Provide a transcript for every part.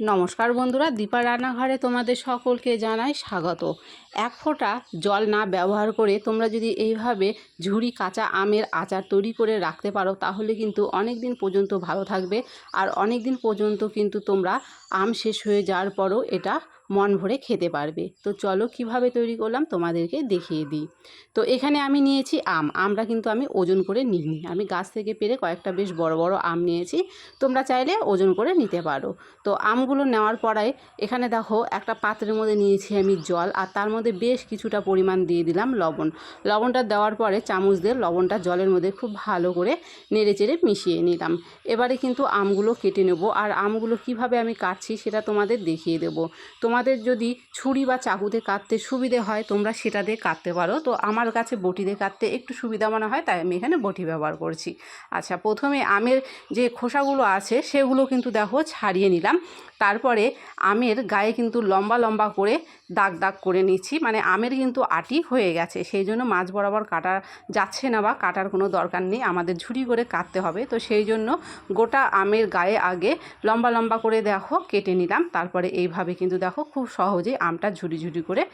নমস্কার বন্ধুরা, দীপা রান্নাঘরে তোমাদের সকলকে জানাই স্বাগত। এক ফোঁটা জল না ব্যবহার করে তোমরা যদি এইভাবে ঝুড়ি কাঁচা আমের আচার তৈরি করে রাখতে পারো, তাহলে কিন্তু অনেক দিন পর্যন্ত ভালো থাকবে। আর অনেক দিন পর্যন্ত কিন্তু তোমরা আম শেষ হয়ে যাওয়ার পরও এটা মন ভরে খেতে পারবে। তো চলো কীভাবে তৈরি করলাম তোমাদেরকে দেখিয়ে দিই। তো এখানে আমি নিয়েছি আম। আমরা কিন্তু আমি ওজন করে নিইনি। আমি গাছ থেকে পেরে কয়েকটা বেশ বড় বড় আম নিয়েছি। তোমরা চাইলে ওজন করে নিতে পারো। তো আমগুলো নেওয়ার পরে এখানে দেখো একটা পাত্রের মধ্যে নিয়েছি আমি জল আর তার মধ্যে বেশ কিছুটা পরিমাণ দিয়ে দিলাম লবণ। লবণটা দেওয়ার পরে চামচ দিয়ে লবণটা জলের মধ্যে খুব ভালো করে নেড়ে চেড়ে মিশিয়ে নিলাম। এবারে কিন্তু আমগুলো কেটে নেব। আর আমগুলো কীভাবে আমি কাটছি সেটা তোমাদের দেখিয়ে দেবো। তোমাদের যদি ছুরি বা চাকুতে কাটতে সুবিধে হয়, তোমরা সেটা দিয়ে কাটতে পারো। তো আমার কাছে বটি দিয়ে কাটতে একটু সুবিধা মনে হয়, তাই আমি এখানে বটি ব্যবহার করছি। আচ্ছা প্রথমে আমের যে খোসাগুলো আছে, সেগুলো কিন্তু দেখো ছাড়িয়ে নিলাম। তারপরে আমের গায়ে কিন্তু লম্বা লম্বা করে দাগ দাগ করে নিচ্ছি। মানে আমের কিন্তু আটি হয়ে গেছে, সেই জন্য মাছ বরাবর কাটা যাচ্ছে না বা কাটার কোনো দরকার নেই। আমাদের ঝুড়ি করে কাটতে হবে। তো সেই জন্য গোটা আমের গায়ে আগে লম্বা লম্বা করে দেখো, কেটে নিলাম। তারপরে এইভাবে কিন্তু দেখো খুব সহজেই আমটা ঝুড়ি ঝুড়ি করে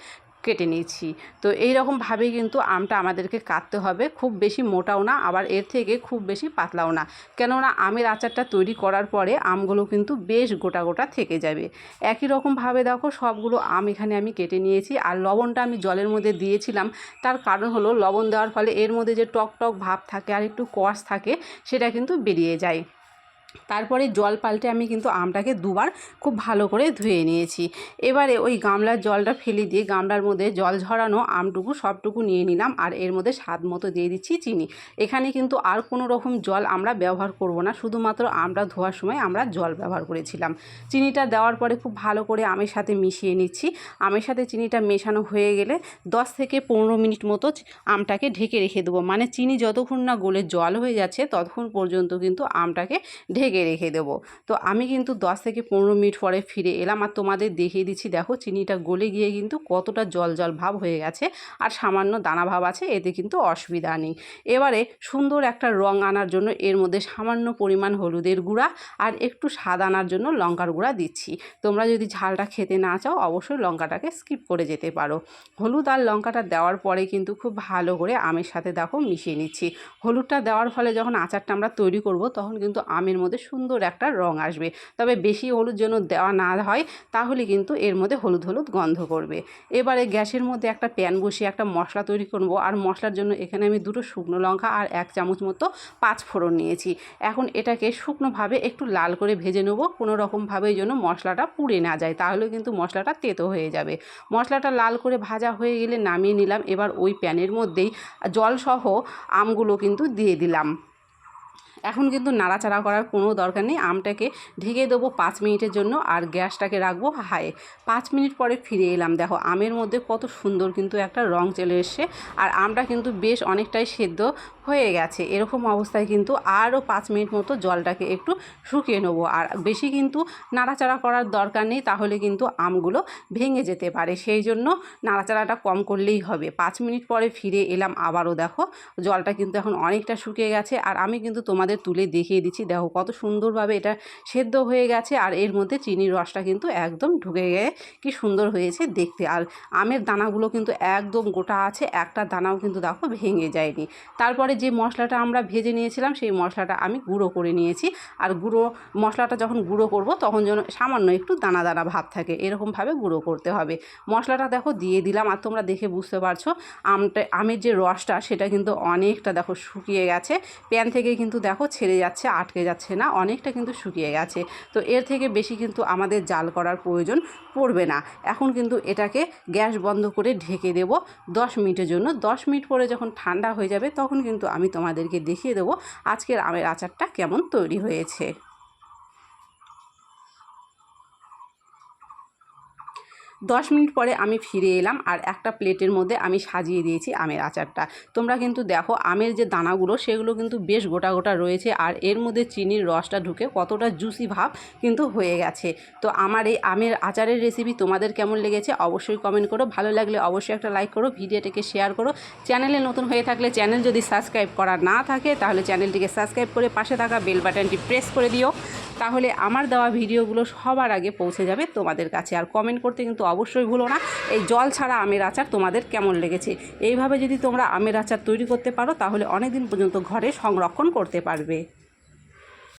কেটে নিয়েছি। তো এই রকমভাবেই কিন্তু আমটা আমাদেরকে কাটতে হবে। খুব বেশি মোটাও না, আবার এর থেকে খুব বেশি পাতলাও না। কেননা আমের আচারটা তৈরি করার পরে আমগুলো কিন্তু বেশ গোটা গোটা থেকে যাবে। একই রকমভাবে দেখো, সবগুলো আম এখানে আমি কেটে নিয়েছি। আর লবণটা আমি জলের মধ্যে দিয়েছিলাম। তার কারণ হলো, লবণ দেওয়ার ফলে এর মধ্যে যে টক টক ভাব থাকে আর একটু কষ থাকে, সেটা কিন্তু বেরিয়ে যায়। তারপরে জল পাল্টে আমি কিন্তু আমটাকে দুবার খুব ভালো করে ধুয়ে নিয়েছি। এবারে ওই গামলার জলটা ফেলে দিয়ে গামলার মধ্যে জল ঝরানো আমটুকু সবটুকু নিয়ে নিলাম আর এর মধ্যে স্বাদ মতো দিয়ে দিচ্ছি চিনি। এখানে কিন্তু আর কোনো রকম জল আমরা ব্যবহার করব না, শুধুমাত্র আমটা ধোয়ার সময় আমরা জল ব্যবহার করেছিলাম। চিনিটা দেওয়ার পরে খুব ভালো করে আমের সাথে মিশিয়ে নিচ্ছি। আমের সাথে চিনিটা মেশানো হয়ে গেলে দশ থেকে পনেরো মিনিট মতো আমটাকে ঢেকে রেখে দেবো। মানে চিনি যতক্ষণ না গলে জল হয়ে যাচ্ছে ততক্ষণ পর্যন্ত কিন্তু আমটাকে ঢেকে রেখে দেবো। তো আমি কিন্তু দশ থেকে পনেরো মিনিট পরে ফিরে এলাম আর তোমাদের দেখিয়ে দিচ্ছি, দেখো চিনিটা গলে গিয়ে কিন্তু কতটা জল জল ভাব হয়ে গেছে আর সামান্য দানা ভাব আছে, এতে কিন্তু অসুবিধা নেই। এবারে সুন্দর একটা রং আনার জন্য এর মধ্যে সামান্য পরিমাণ হলুদের গুঁড়া আর একটু স্বাদ আনার জন্য লঙ্কার গুঁড়া দিচ্ছি। তোমরা যদি ঝালটা খেতে না চাও, অবশ্যই লঙ্কাটাকে স্কিপ করে যেতে পারো। হলুদ আর লঙ্কাটা দেওয়ার পরে কিন্তু খুব ভালো করে আমের সাথে দেখো মিশিয়ে নিচ্ছি। হলুদটা দেওয়ার ফলে যখন আচারটা আমরা তৈরি করব, তখন কিন্তু আমের মধ্যে সুন্দর একটা রং আসবে। তবে বেশি হলুদ যেন দেওয়া না হয়, তাহলে কিন্তু এর মধ্যে হলুদ হলুদ গন্ধ করবে। এবারে গ্যাসের মধ্যে একটা প্যান বসিয়ে একটা মশলা তৈরি করব। আর মশলার জন্য এখানে আমি দুটো শুকনো লঙ্কা আর এক চামচ মতো পাঁচ ফোড়ন নিয়েছি। এখন এটাকে শুকনোভাবে একটু লাল করে ভেজে নেব। কোনো রকমভাবে যেন মশলাটা পুড়ে না যায় তাহলে কিন্তু মশলাটা তেতো হয়ে যাবে। মশলাটা লাল করে ভাজা হয়ে গেলে নামিয়ে নিলাম। এবার ওই প্যানের মধ্যেই জলসহ আমগুলো কিন্তু দিয়ে দিলাম। এখন কিন্তু নাড়াচাড়া করার কোনো দরকার নেই। আমটাকে ঢেকে দেবো পাঁচ মিনিটের জন্য আর গ্যাসটাকে রাখব হায়ে। পাঁচ মিনিট পরে ফিরে এলাম। দেখো, আমের মধ্যে কত সুন্দর কিন্তু একটা রং চলে এসছে আর আমটা কিন্তু বেশ অনেকটাই সেদ্ধ হয়ে গেছে। এরকম অবস্থায় কিন্তু আরও পাঁচ মিনিট মতো জলটাকে একটু শুকিয়ে নেব। আর বেশি কিন্তু নাড়াচাড়া করার দরকার নেই, তাহলে কিন্তু আমগুলো ভেঙে যেতে পারে। সেই জন্য নাড়াচাড়াটা কম করলেই হবে। পাঁচ মিনিট পরে ফিরে এলাম আবারও। দেখো, জলটা কিন্তু এখন অনেকটা শুকিয়ে গেছে। আর আমি কিন্তু তোমাদের তুলে দেখিয়ে দিচ্ছি। দেখো কত সুন্দরভাবে এটা সেদ্ধ হয়ে গেছে আর এর মধ্যে চিনির রসটা কিন্তু একদম ঢুকে গিয়ে কি সুন্দর হয়েছে দেখতে। আর আমের দানাগুলো কিন্তু একদম গোটা আছে, একটা দানাও কিন্তু দেখো ভেঙে যায়নি। তারপরে যে মশলাটা আমরা ভেজে নিয়েছিলাম, সেই মশলাটা আমি গুঁড়ো করে নিয়েছি। আর গুঁড়ো, মশলাটা যখন গুঁড়ো করব, তখন যেন সামান্য একটু দানা দানা ভাব থাকে, এরকমভাবে গুঁড়ো করতে হবে। মশলাটা দেখো দিয়ে দিলাম, আর তোমরা দেখে বুঝতে পারছ, আমটা, আমের যে রসটা, সেটা কিন্তু অনেকটা দেখো শুকিয়ে গেছে। প্যান থেকে কিন্তু দেখো ছেড়ে যাচ্ছে, আটকে যাচ্ছে না, অনেকটা কিন্তু শুকিয়ে গেছে। তো এর থেকে বেশি কিন্তু আমাদের জাল করার প্রয়োজন পড়বে না। এখন কিন্তু এটাকে গ্যাস বন্ধ করে ঢেকে দেব দশ মিনিটের জন্য। দশ মিনিট পরে যখন ঠান্ডা হয়ে যাবে, তখন কিন্তু আমি তোমাদেরকে দেখিয়ে দেবো আজকের আমের আচারটা কেমন তৈরি হয়েছে। দশ মিনিট পরে আমি ফিরে এলাম আর একটা প্লেটের মধ্যে আমি সাজিয়ে দিয়েছি আমের আচারটা। তোমরা কিন্তু দেখো আমের যে দানাগুলো, সেগুলো কিন্তু বেশ গোটা গোটা রয়েছে আর এর মধ্যে চিনির রসটা ঢুকে কতটা জুসি ভাব কিন্তু হয়ে গেছে। তো আমার এই আমের আচারের রেসিপি তোমাদের কেমন লেগেছে অবশ্যই কমেন্ট করো। ভালো লাগলে অবশ্যই একটা লাইক করো, ভিডিওটিকে শেয়ার করো। চ্যানেলে নতুন হয়ে থাকলে চ্যানেল যদি সাবস্ক্রাইব করা না থাকে, তাহলে চ্যানেলটিকে সাবস্ক্রাইব করে পাশে থাকা বেল বাটনটি প্রেস করে দিও। তাহলে আমার দেওয়া ভিডিওগুলো সবার আগে পৌঁছে যাবে তোমাদের কাছে। আর কমেন্ট করতে কিন্তু অবশ্যই ভুলো না। এই জল ছাড়া আমের আচার তোমাদের কেমন লেগেছে? এইভাবে যদি তোমরা আমের আচার তৈরি করতে পারো, তাহলে অনেক দিন পর্যন্ত ঘরে সংরক্ষণ করতে পারবে।